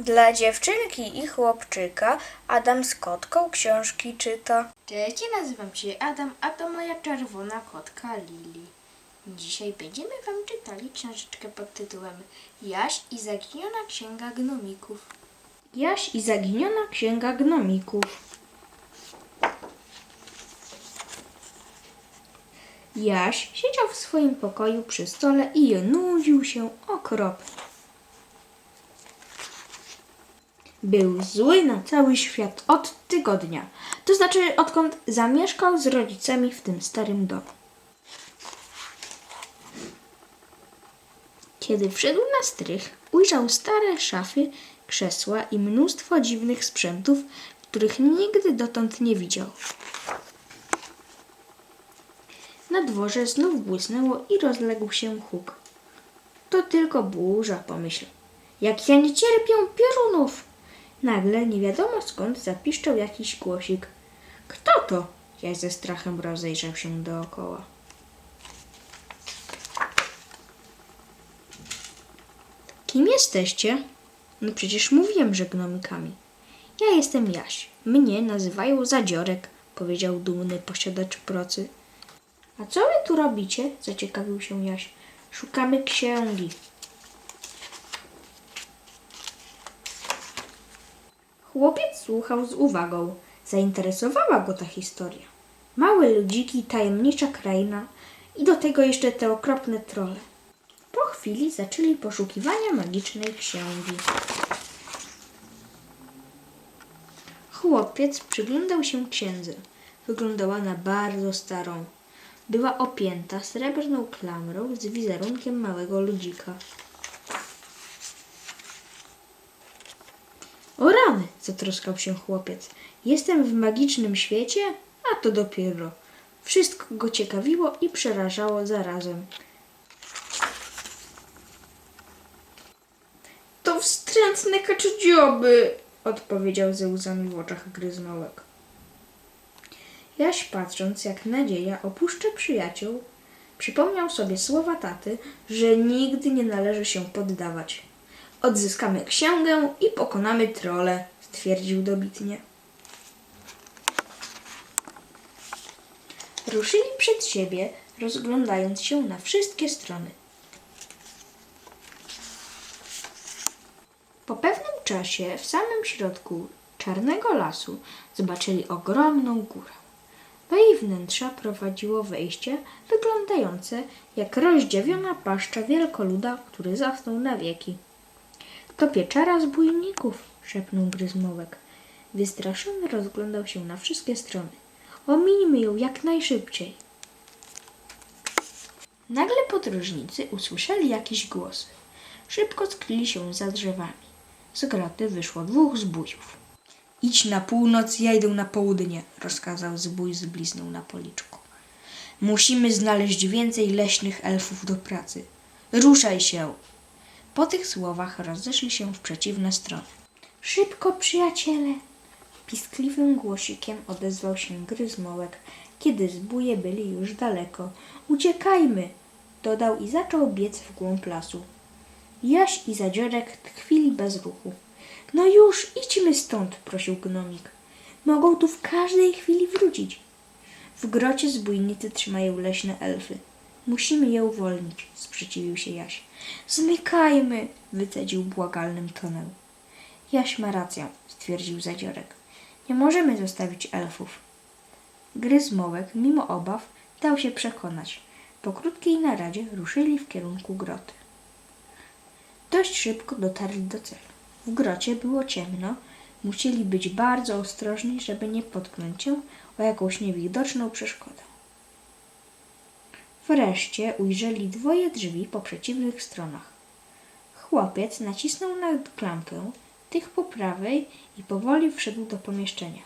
Dla dziewczynki i chłopczyka Adam z kotką książki czyta. Cześć, ja nazywam się Adam, a to moja czerwona kotka Lili. Dzisiaj będziemy Wam czytali książeczkę pod tytułem Jaś i zaginiona księga gnomików. Jaś i zaginiona księga gnomików. Jaś siedział w swoim pokoju przy stole i nudził się okropnie. Był zły na cały świat od tygodnia, to znaczy odkąd zamieszkał z rodzicami w tym starym domu. Kiedy wszedł na strych, ujrzał stare szafy, krzesła i mnóstwo dziwnych sprzętów, których nigdy dotąd nie widział. Na dworze znów błysnęło i rozległ się huk. To tylko burza, pomyślał. Jak ja nie cierpię piorunów! Nagle nie wiadomo skąd zapiszczał jakiś głosik. Kto to? Ja ze strachem rozejrzał się dookoła. Kim jesteście? No przecież mówiłem, że gnomikami. Ja jestem Jaś. Mnie nazywają Zadziorek, powiedział dumny posiadacz procy. A co wy tu robicie? zaciekawił się Jaś. Szukamy księgi. Chłopiec słuchał z uwagą. Zainteresowała go ta historia. Małe ludziki, tajemnicza kraina i do tego jeszcze te okropne trole. Po chwili zaczęli poszukiwania magicznej księgi. Chłopiec przyglądał się księdze. Wyglądała na bardzo starą. Była opięta srebrną klamrą z wizerunkiem małego ludzika. O rany, zatroskał się chłopiec. Jestem w magicznym świecie? A to dopiero. Wszystko go ciekawiło i przerażało zarazem. To wstrętne kaczydzioby, odpowiedział ze łzami w oczach gryzmołek. Jaś patrząc, jak nadzieja opuszcza przyjaciół, przypomniał sobie słowa taty, że nigdy nie należy się poddawać. Odzyskamy księgę i pokonamy trole, stwierdził dobitnie. Ruszyli przed siebie, rozglądając się na wszystkie strony. Po pewnym czasie w samym środku czarnego lasu zobaczyli ogromną górę. Do jej wnętrza prowadziło wejście wyglądające jak rozdziawiona paszcza wielkoluda, który zasnął na wieki. To pieczara zbójników, szepnął Gryzmołek. Wystraszony rozglądał się na wszystkie strony. Ominijmy ją jak najszybciej. Nagle podróżnicy usłyszeli jakieś głosy. Szybko skryli się za drzewami. Z groty wyszło dwóch zbójów. Idź na północ, ja idę na południe, rozkazał zbój z blizną na policzku. Musimy znaleźć więcej leśnych elfów do pracy. Ruszaj się! Po tych słowach rozeszli się w przeciwne strony. Szybko, przyjaciele! Piskliwym głosikiem odezwał się Gryzmołek, kiedy zbóje byli już daleko. Uciekajmy! Dodał i zaczął biec w głąb lasu. Jaś i Zadziorek tkwili bez ruchu. No już, idźmy stąd, prosił gnomik. Mogą tu w każdej chwili wrócić. W grocie zbójnicy trzymają leśne elfy. Musimy je uwolnić, sprzeciwił się Jaś. Zmykajmy, wycedził błagalnym tonem. Jaś ma rację, stwierdził Zadziorek. Nie możemy zostawić elfów. Gryzmołek, mimo obaw, dał się przekonać. Po krótkiej naradzie ruszyli w kierunku groty. Dość szybko dotarli do celu. W grocie było ciemno. Musieli być bardzo ostrożni, żeby nie potknąć się o jakąś niewidoczną przeszkodę. Wreszcie ujrzeli dwoje drzwi po przeciwnych stronach. Chłopiec nacisnął na klamkę, tych po prawej i powoli wszedł do pomieszczenia.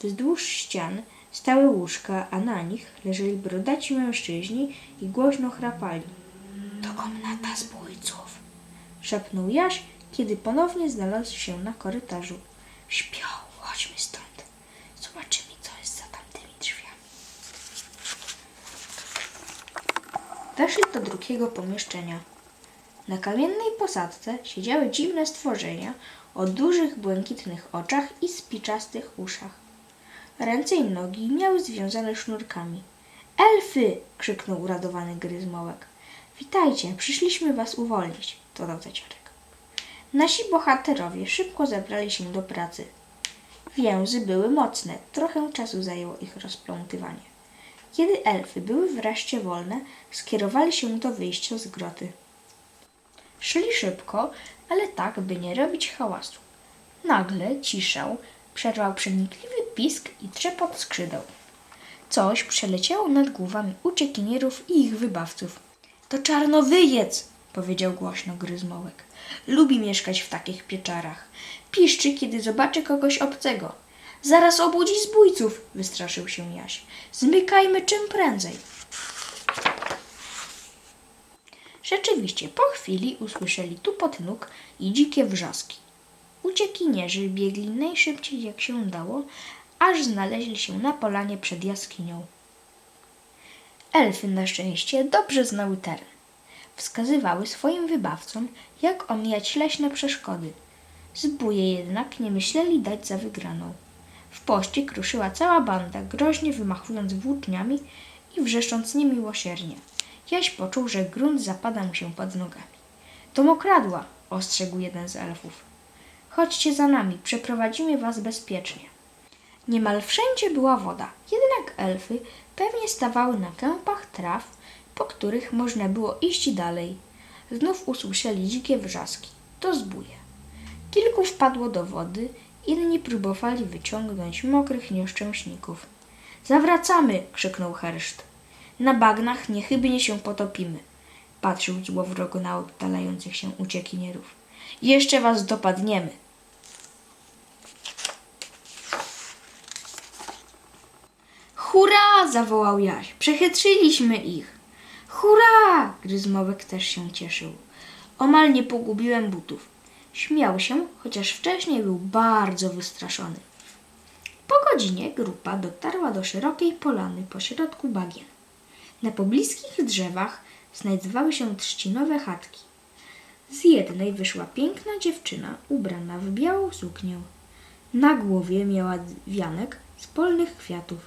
Wzdłuż ścian stały łóżka, a na nich leżeli brodaci mężczyźni i głośno chrapali. To komnata zbójców, szepnął Jaś, kiedy ponownie znalazł się na korytarzu. Śpią, chodźmy stąd. Zobaczymy, co jest za tamtymi drzwiami. Weszli do drugiego pomieszczenia. Na kamiennej posadce siedziały dziwne stworzenia o dużych błękitnych oczach i spiczastych uszach. Ręce i nogi miały związane sznurkami. Elfy! krzyknął uradowany gryzmołek. Witajcie, przyszliśmy was uwolnić, dodał zaciorek. Nasi bohaterowie szybko zabrali się do pracy. Więzy były mocne, trochę czasu zajęło ich rozplątywanie. Kiedy elfy były wreszcie wolne, skierowali się do wyjścia z groty. Szli szybko, ale tak, by nie robić hałasu. Nagle ciszę przerwał przenikliwy pisk i trzepot skrzydeł. Coś przeleciało nad głowami uciekinierów i ich wybawców. To czarnowyjec, powiedział głośno gryzmołek. Lubi mieszkać w takich pieczarach. Piszczy, kiedy zobaczy kogoś obcego. Zaraz obudzi zbójców, wystraszył się Jaś. Zmykajmy czym prędzej. Rzeczywiście, po chwili usłyszeli tupot nóg i dzikie wrzaski. Uciekinierzy biegli najszybciej jak się dało, aż znaleźli się na polanie przed jaskinią. Elfy na szczęście dobrze znały teren. Wskazywały swoim wybawcom, jak omijać leśne przeszkody. Zbóje jednak nie myśleli dać za wygraną. W pościg ruszyła cała banda, groźnie wymachując włóczniami i wrzeszcząc niemiłosiernie. Jaś poczuł, że grunt zapada mu się pod nogami. To mokradła, ostrzegł jeden z elfów. Chodźcie za nami, przeprowadzimy was bezpiecznie. Niemal wszędzie była woda, jednak elfy pewnie stawały na kępach traw, po których można było iść dalej. Znów usłyszeli dzikie wrzaski. To zbóje. Kilku wpadło do wody, inni próbowali wyciągnąć mokrych nieszczęśników. Zawracamy! krzyknął herszt. Na bagnach niechybnie się potopimy. Patrzył złowrogo na oddalających się uciekinierów. Jeszcze was dopadniemy. Hurra! zawołał Jaś. Przechytrzyliśmy ich. Hurra! Gryzmołek też się cieszył. Omal nie pogubiłem butów. Śmiał się, chociaż wcześniej był bardzo wystraszony. Po godzinie grupa dotarła do szerokiej polany pośrodku bagien. Na pobliskich drzewach znajdowały się trzcinowe chatki. Z jednej wyszła piękna dziewczyna ubrana w białą suknię. Na głowie miała wianek z polnych kwiatów.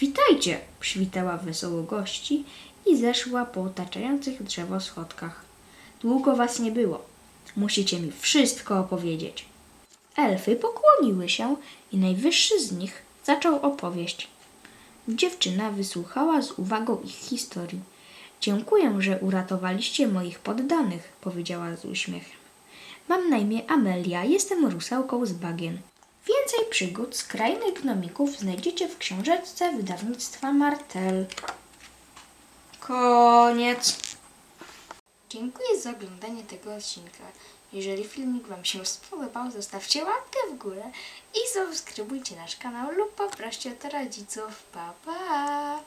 Witajcie! przywitała wesoło gości i zeszła po otaczających drzewo schodkach. Długo was nie było. Musicie mi wszystko opowiedzieć. Elfy pokłoniły się i najwyższy z nich zaczął opowieść. Dziewczyna wysłuchała z uwagą ich historii. Dziękuję, że uratowaliście moich poddanych, powiedziała z uśmiechem. Mam na imię Amelia, jestem rusałką z bagien. Więcej przygód z krainy gnomików znajdziecie w książeczce wydawnictwa Martel. Koniec. Dziękuję za oglądanie tego odcinka. Jeżeli filmik Wam się spodobał, zostawcie łapkę w górę i subskrybujcie nasz kanał lub poproście o to rodziców. Pa, pa!